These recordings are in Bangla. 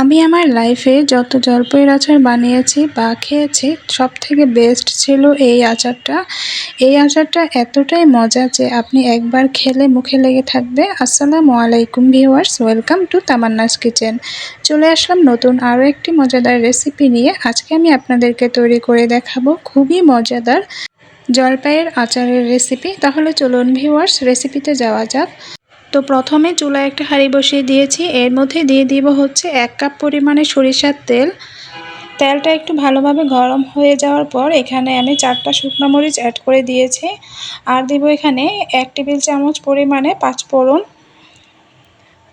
আমি আমার লাইফে যত জলপাইয়ের আচার বানিয়েছি বা খেয়েছি সব থেকে বেস্ট ছিল এই আচারটা। এই আচারটা এতটাই মজা যে আপনি একবার খেলে মুখে লেগে থাকবে। আসসালামু আলাইকুম viewers welcome to Tamanna's kitchen চলে আসলাম নতুন আরও একটি মজাদার রেসিপি নিয়ে। আজকে আমি আপনাদেরকে তৈরি করে দেখাবো খুবই মজাদার জলপাইয়ের আচারের রেসিপি তাহলে চলুন ভিউয়ার্স রেসিপিতে যাওয়া যাক। তো প্রথমে চুলায় একটা হাঁড়ি বসিয়ে দিয়েছি। এর মধ্যে দিয়ে দিব হচ্ছে এক কাপ পরিমাণে সরিষার তেল। তেলটা একটু ভালোভাবে গরম হয়ে যাওয়ার পর এখানে আমি চারটা শুকনো মরিচ অ্যাড করে দিয়েছি। আর দিব এখানে এক টেবিল চামচ পরিমাণে পাঁচফোড়ন।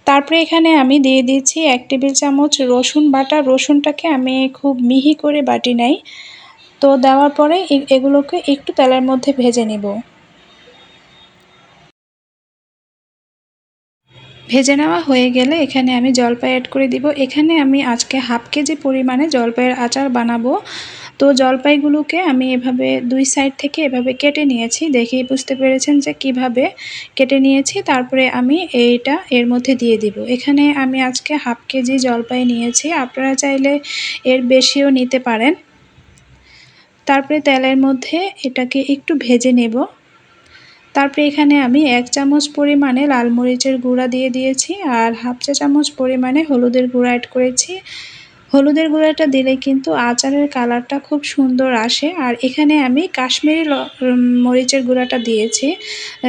তারপরে এখানে আমি দিয়ে দিচ্ছি এক টেবিল চামচ রসুন বাটা। রসুনটাকে আমি খুব মিহি করে বাটি নাই। তো দেওয়ার পরে এগুলোকে একটু তেলের মধ্যে ভেজে নেব। ভেজে নেওয়া হয়ে গেলে এখানে আমি জলপাই অ্যাড করে দিব। এখানে আমি আজকে হাফ কেজি পরিমাণে জলপাইয়ের আচার বানাবো। তো জলপাইগুলোকে আমি এভাবে দুই সাইড থেকে এভাবে কেটে নিয়েছি। দেখেই বুঝতে পেরেছেন যে কীভাবে কেটে নিয়েছি। তারপরে আমি এইটা এর মধ্যে দিয়ে দিব। এখানে আমি আজকে হাফ কেজি জলপাই নিয়েছি। আপনারা চাইলে এর বেশিও নিতে পারেন। তারপরে তেলের মধ্যে এটাকে একটু ভেজে নেব। তারপরে এখানে আমি এক চামচ পরিমাণে লাল মরিচের গুঁড়া দিয়ে দিয়েছি আর হাফ চা চামচ পরিমাণে হলুদের গুঁড়া অ্যাড করেছি। হলুদের গুঁড়াটা দিলে কিন্তু আচারের কালারটা খুব সুন্দর আসে। আর এখানে আমি কাশ্মীরি মরিচের গুঁড়াটা দিয়েছি।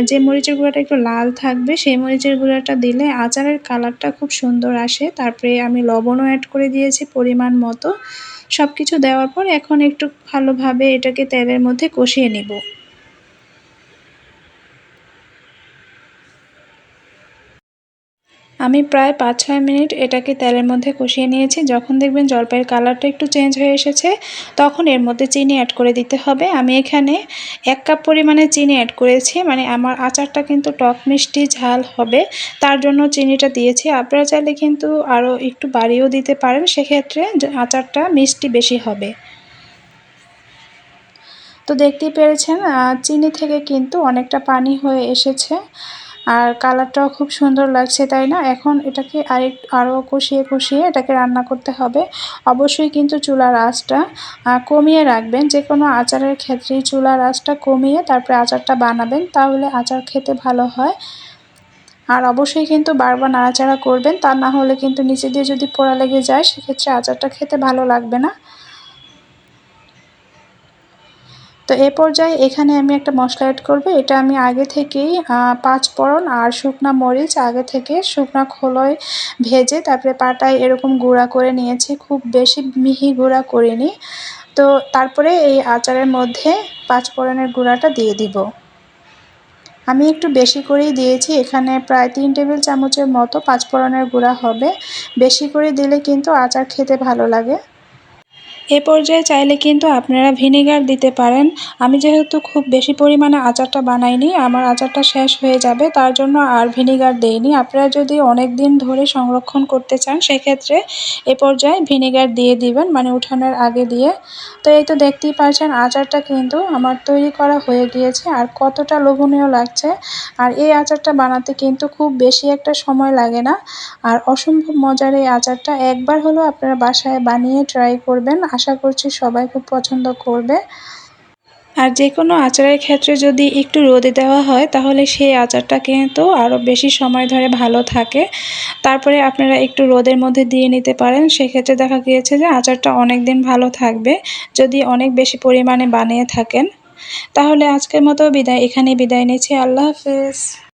যে মরিচের গুঁড়াটা একটু লাল থাকবে, সেই মরিচের গুঁড়াটা দিলে আচারের কালারটা খুব সুন্দর আসে। তারপরে আমি লবণও অ্যাড করে দিয়েছি পরিমাণ মতো। সব কিছু দেওয়ার পর এখন একটু ভালোভাবে এটাকে তেলের মধ্যে কষিয়ে নেব। আমি প্রায় পাঁচ ছয় মিনিট এটাকে তেলের মধ্যে কষিয়ে নিয়েছি। যখন দেখবেন জলপাইয়ের কালারটা একটু চেঞ্জ হয়ে এসেছে, তখন এর মধ্যে চিনি অ্যাড করে দিতে হবে। আমি এখানে এক কাপ পরিমাণে চিনি অ্যাড করেছি। মানে আমার আচারটা কিন্তু টক মিষ্টি ঝাল হবে, তার জন্য চিনিটা দিয়েছি। আপনারা চাইলে কিন্তু আরও একটু বাড়িয়েও দিতে পারেন, সেক্ষেত্রে আচারটা মিষ্টি বেশি হবে। তো দেখতেই পেরেছেন চিনি থেকে কিন্তু অনেকটা পানি হয়ে এসেছে। আর কালারটাও খুব সুন্দর লাগছে, তাই না? এখন এটাকে আরেক, আরও কষিয়ে কষিয়ে এটাকে রান্না করতে হবে। অবশ্যই কিন্তু চুলার আঁচটা কমিয়ে রাখবেন। যে কোনো আচারের ক্ষেত্রেই চুলার আঁচটা কমিয়ে তারপরে আচারটা বানাবেন, তাহলে আচার খেতে ভালো হয়। আর অবশ্যই কিন্তু বারবার নাড়াচাড়া করবেন, তা না হলে কিন্তু নিচে দিয়ে যদি পোড়া লেগে যায়, সেক্ষেত্রে আচারটা খেতে ভালো লাগবে না। তো এ পর্যায়ে এখানে আমি একটা মশলা অ্যাড করব। এটা আমি আগে থেকেই পাঁচ ফোড়ন আর শুকনা মরিচ আগে থেকে শুকনা খোলয় ভেজে, তারপরে পাটায় এরকম গুঁড়া করে নিয়েছি। খুব বেশি মিহি গুঁড়া করিনি। তো তারপরে এই আচারের মধ্যে পাঁচ ফোড়নের গুঁড়াটা দিয়ে দিব। আমি একটু বেশি করেই দিয়েছি। এখানে প্রায় তিন টেবিল চামচের মতো পাঁচ পাঁচফোড়নের গুঁড়া হবে। বেশি করে দিলে কিন্তু আচার খেতে ভালো লাগে। এ পর্যায়ে চাইলে কিন্তু আপনারা ভিনেগার দিতে পারেন। আমি যেহেতু খুব বেশি পরিমাণে আচারটা বানাইনি, আমার আচারটা শেষ হয়ে যাবে, তার জন্য আর ভিনেগার দেইনি। আপনারা যদি অনেক দিন ধরে সংরক্ষণ করতে চান, সেক্ষেত্রে এ পর্যায়ে ভিনেগার দিয়ে দিবেন মানে উঠানোর আগে দিয়ে। তো এই তো দেখতেই পাচ্ছেন, আচারটা কিন্তু আমার তৈরি করা হয়ে গিয়েছে, আর কতটা লোভনীয় লাগছে। আর এই আচারটা বানাতে কিন্তু খুব বেশি একটা সময় লাগে না। আর অসম্ভব মজার এই আচারটা একবার হলেও আপনারা বাসায় বানিয়ে ট্রাই করবেন। আশা করছি সবাই খুব পছন্দ করবে। আর যে কোনো আচারের ক্ষেত্রে যদি একটু রোদে দেওয়া হয়, তাহলে সেই আচারটা কিন্তু আরও বেশি সময় ধরে ভালো থাকে। তারপরে আপনারা একটু রোদের মধ্যে দিয়ে নিতে পারেন। সেক্ষেত্রে দেখা গিয়েছে যে আচারটা অনেক দিন ভালো থাকবে, যদি অনেক বেশি পরিমাণে বানিয়ে থাকেন। তাহলে আজকের মতো বিদায় এখানে বিদায় নিচ্ছি। আল্লাহ হাফেজ।